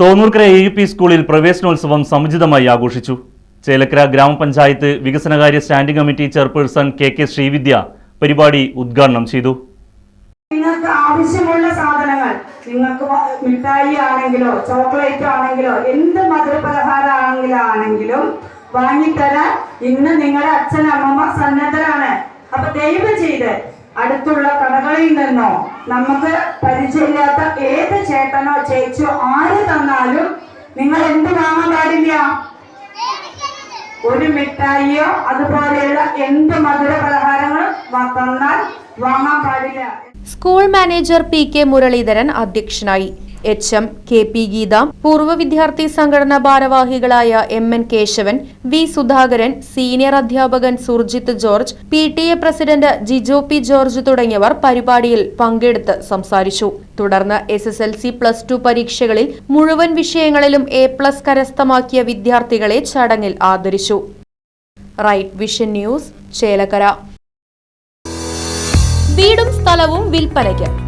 Thonnurkara A P സ്കൂളിൽ പ്രവേശനോത്സവം സമുചിതമായി ആഘോഷിച്ചു. ചേലക്കര ഗ്രാമപഞ്ചായത്ത് വികസനകാര്യ standing committee chairperson K K Srividya പരിപാടി ഉദ്ഘാടനം ചെയ്തു. നിങ്ങൾക്ക് ആവശ്യമുള്ള സാധനങ്ങൾ നിങ്ങൾക്ക് മിഠായി ആണെങ്കിലോ ചോക്ലേറ്റ് ആണെങ്കിലോ എന്ത് മധുരപലഹാരം ആണെങ്കിലും ആണെങ്കിലും വാങ്ങിത്തരാൻ ഇന്ന് നിങ്ങളുടെ അച്ഛൻ അമ്മമ്മ സന്നദ്ധരാണ്. അപ്പൊ ദയവ് ചെയ്ത് അടുത്തുള്ള കടകളിൽ നിന്നോ നമുക്ക് പരിചയമില്ലാത്ത ഏത് ചേട്ടനോ ചേച്ചിയോ ആര് തന്നാലും നിങ്ങൾ എന്ത് വാങ്ങാൻ പാടില്ല? ഒരു മിഠായിയോ അതുപോലെയുള്ള എന്ത് മധുര പലഹാരങ്ങളും വ- തന്നാൽ വാങ്ങാൻ പാടില്ല. School manager P K Muraleedharan അധ്യക്ഷനായി. H M K P Geetha പൂർവ വിദ്യാർത്ഥി സംഘടനാ ഭാരവാഹികളായ M N Kesavan V Sudhakaran senior അധ്യാപകൻ Surjith George P T A president Jijo P George തുടങ്ങിയവർ പരിപാടിയിൽ പങ്കെടുത്ത് സംസാരിച്ചു. തുടർന്ന് S S L C plus two പരീക്ഷകളിൽ മുഴുവൻ വിഷയങ്ങളിലും എ പ്ലസ് കരസ്ഥമാക്കിയ വിദ്യാർത്ഥികളെ ചടങ്ങിൽ ആദരിച്ചു. Right vision news Chelakkara. വീടും സ്ഥലവും വിൽപ്പനയ്ക്ക്.